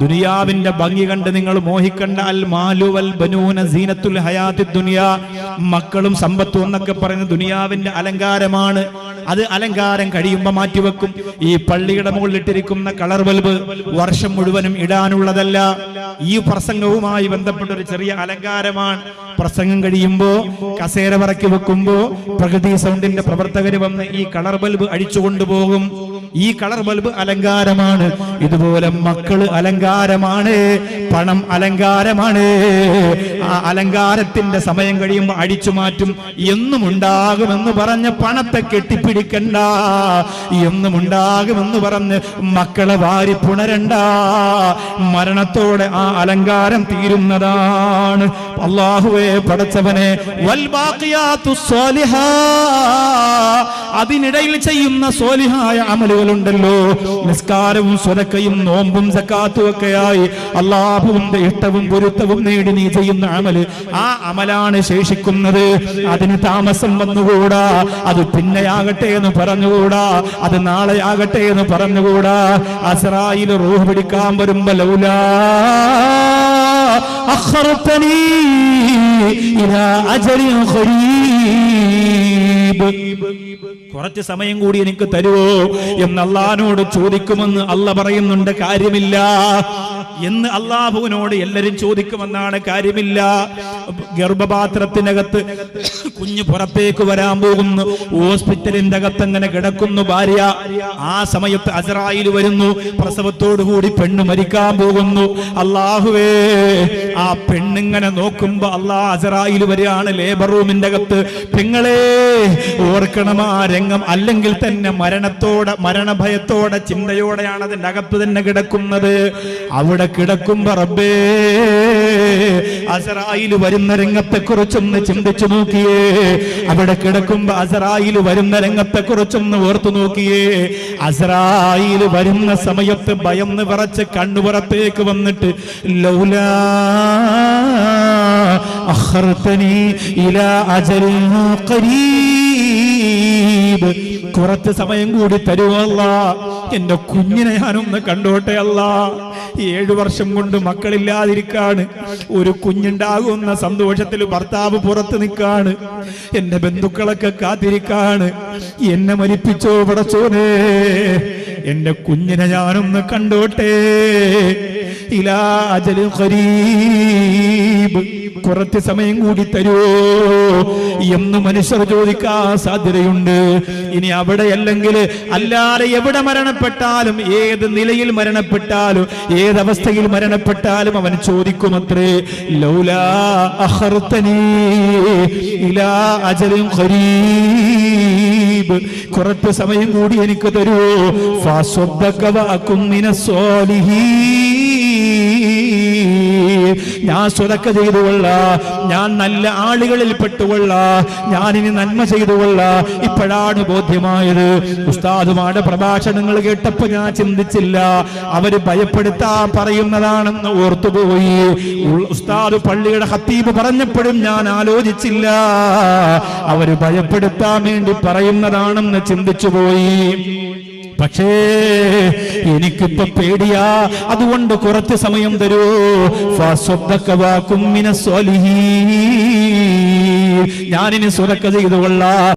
ദുനിയാവിന്റെ ഭംഗി കണ്ട് നിങ്ങൾ മോഹിക്കണ്ട അൽ മാലുവൽ ബനൂന സീനത്തുൽ ഹയാത്തി ദുനിയ. മക്കളും സമ്പത്തും എന്നൊക്കെ പറയുന്ന ദുനിയാവിന്റെ അലങ്കാരമാണ്. അത് അലങ്കാരം കഴിയുമ്പോൾ മാറ്റിവെക്കും. ഈ പള്ളിയുടെ മുകളിലിട്ടിരിക്കുന്ന കളർ ബൾബ് വർഷം മുഴുവനും ഇടാനുള്ളതല്ല. ഈ പ്രസംഗവുമായി ബന്ധപ്പെട്ട ഒരു ചെറിയ അലങ്കാരമാണ്. പ്രസംഗം കഴിയുമ്പോ കസേര പറക്കി വെക്കുമ്പോ പ്രകൃതി സൗണ്ടിന്റെ പ്രവർത്തകർ വന്ന് ഈ കളർ ബൾബ് അഴിച്ചു കൊണ്ടുപോകും ഈ കളർ ബൾബ് അലങ്കാരമാണ്. ഇതുപോലെ മക്കൾ അലങ്കാരമാണ്. പണം അലങ്കാരമാണ്. ആ അലങ്കാരത്തിന്റെ സമയം കഴിയുമ്പോൾ അടിച്ചു മാറ്റും. എന്നും ഉണ്ടാകുമെന്ന് പറഞ്ഞ് പണത്തെ കെട്ടിപ്പിടിക്കണ്ട. എന്നും ഉണ്ടാകുമെന്ന് പറഞ്ഞ് മക്കളെ വാരി പുണരണ്ട. മരണത്തോടെ ആ അലങ്കാരം തീരുന്നതാണ്. അള്ളാഹുവെ പടച്ചവനെ അതിനിടയിൽ ചെയ്യുന്ന സോലിഹായ സ്വാലിഹായ അമലുകളുണ്ടല്ലോ നിസ്കാരവും സ്വതക്കയും നോമ്പും സക്കാത്തും ഒക്കെയായി അള്ളാഹുവിന്റെ ഇഷ്ടവും പൊരുത്തവും നേടി നീ ചെയ്യുന്ന അമൽ. ആ അമലാണ് ശേഷിക്കുന്നത്. അതിന് താമസം വന്നുകൂടാ. അത് പിന്നെയാകട്ടെ എന്ന് പറഞ്ഞുകൂടാ. അത് നാളെയാകട്ടെ എന്ന് പറഞ്ഞുകൂടാ. അസറായിൽ റൂഹ് പിടിക്കാൻ വരുമ്പോ ലൗലാ أخرتني إلى أجل قريب കുറച്ച് സമയം കൂടി എനിക്ക് തരുവോ എന്ന് അള്ളഹാനോട് ചോദിക്കുമെന്ന് അല്ല പറയുന്നുണ്ട് കാര്യമില്ല എന്ന് അള്ളാഹുവിനോട് എല്ലാരും ചോദിക്കുമെന്നാണ് കാര്യമില്ല ഗർഭപാത്രത്തിനകത്ത് കുഞ്ഞ് പുറത്തേക്ക് വരാൻ പോകുന്നു ഹോസ്പിറ്റലിന്റെ അകത്ത് അങ്ങനെ കിടക്കുന്നു ഭാര്യ ആ സമയത്ത് അസറായിൽ വരുന്നു പ്രസവത്തോടു കൂടി പെണ്ണ് മരിക്കാൻ പോകുന്നു അള്ളാഹുവേ ആ പെണ്ണിങ്ങനെ നോക്കുമ്പോ അള്ളാ അസറായിൽ വരികയാണ് ലേബർ റൂമിന്റെ അകത്ത്. പെങ്ങളെ ഓർക്കണം ആ രംഗം. അല്ലെങ്കിൽ തന്നെ മരണത്തോടെ മരണഭയത്തോടെ ചിന്തയോടെയാണ് അതിന്റെ അകത്ത് തന്നെ കിടക്കുന്നത്. അവിടെ കിടക്കുമ്പോ റബ്ബേ അസറായിൽ വരുന്ന രംഗത്തെ കുറിച്ചൊന്ന് ചിന്തിച്ചു നോക്കിയേ. അവിടെ കിടക്കുമ്പോ അസറായിൽ വരുന്ന രംഗത്തെ കുറിച്ചൊന്ന് ഓർത്തു നോക്കിയേ. അസറായിൽ വരുന്ന സമയത്ത് ഭയം നിറച്ച് കണ്ണുപുറത്തേക്ക് വന്നിട്ട് ലൗലാ അഖർതനി ഇലാ അജലിൻ ഖരീബ്. കുറച്ച് സമയം കൂടി തരുമല്ല എന്റെ കുഞ്ഞിനെ ഞാനൊന്ന് കണ്ടോട്ടെ അല്ല? ഏഴു വർഷം കൊണ്ട് മക്കളില്ലാതിരിക്കാണ്. ഒരു കുഞ്ഞുണ്ടാകുന്ന സന്തോഷത്തിൽ ഭർത്താവ് പുറത്ത് നിൽക്കാണ്. എന്റെ ബന്ധുക്കളൊക്കെ കാത്തിരിക്കാണ്. എന്നെ മരിപ്പിച്ചോ പടച്ചോനെ? എന്റെ കുഞ്ഞിനെ ഞാനൊന്ന് കണ്ടോട്ടെ? إلى أجل قريب. കുറച്ച് സമയം കൂടി തരുമോ എന്ന് മനുഷ്യർ ചോദിക്കാൻ സാധ്യതയുണ്ട്. ഇനി അവിടെ അല്ലെങ്കിൽ അല്ലാതെ എവിടെ മരണപ്പെട്ടാലും ഏത് നിലയിൽ മരണപ്പെട്ടാലും ഏതവസ്ഥയിൽ മരണപ്പെട്ടാലും അവൻ ചോദിക്കുമത്രേ ലൗലാ ഇലാ കുറച്ച് സമയം കൂടി എനിക്ക് തരുമോ ഫാസ്വദ്ദക വഅകും മിനസ്സാലിഹീൻ ഞാൻ സ്വതക്ക ചെയ്തുകൊള്ള. ഞാൻ നല്ല ആളുകളിൽ പെട്ടുകൊള്ള. ഞാൻ ഇനി നന്മ ചെയ്തുകൊള്ള. ഇപ്പോഴാണ് ബോധ്യമായത്. ഉസ്താദുമാരുടെ പ്രഭാഷണങ്ങൾ കേട്ടപ്പോ ഞാൻ ചിന്തിച്ചില്ല. അവർ ഭയപ്പെടുത്താൻ പറയുന്നതാണെന്ന് ഓർത്തുപോയി. ഉസ്താദ് പള്ളിയുടെ ഹത്തീബ് പറഞ്ഞപ്പോഴും ഞാൻ ആലോചിച്ചില്ല. അവർ ഭയപ്പെടുത്താൻ വേണ്ടി പറയുന്നതാണെന്ന് ചിന്തിച്ചു പോയി പക്ഷേ എനിക്കിപ്പോ പേടിയാ. അതുകൊണ്ട് കുറച്ച് സമയം തരൂ. ഞാനിനി സുരക്ക ചെയ്തുകൊള്ളാം.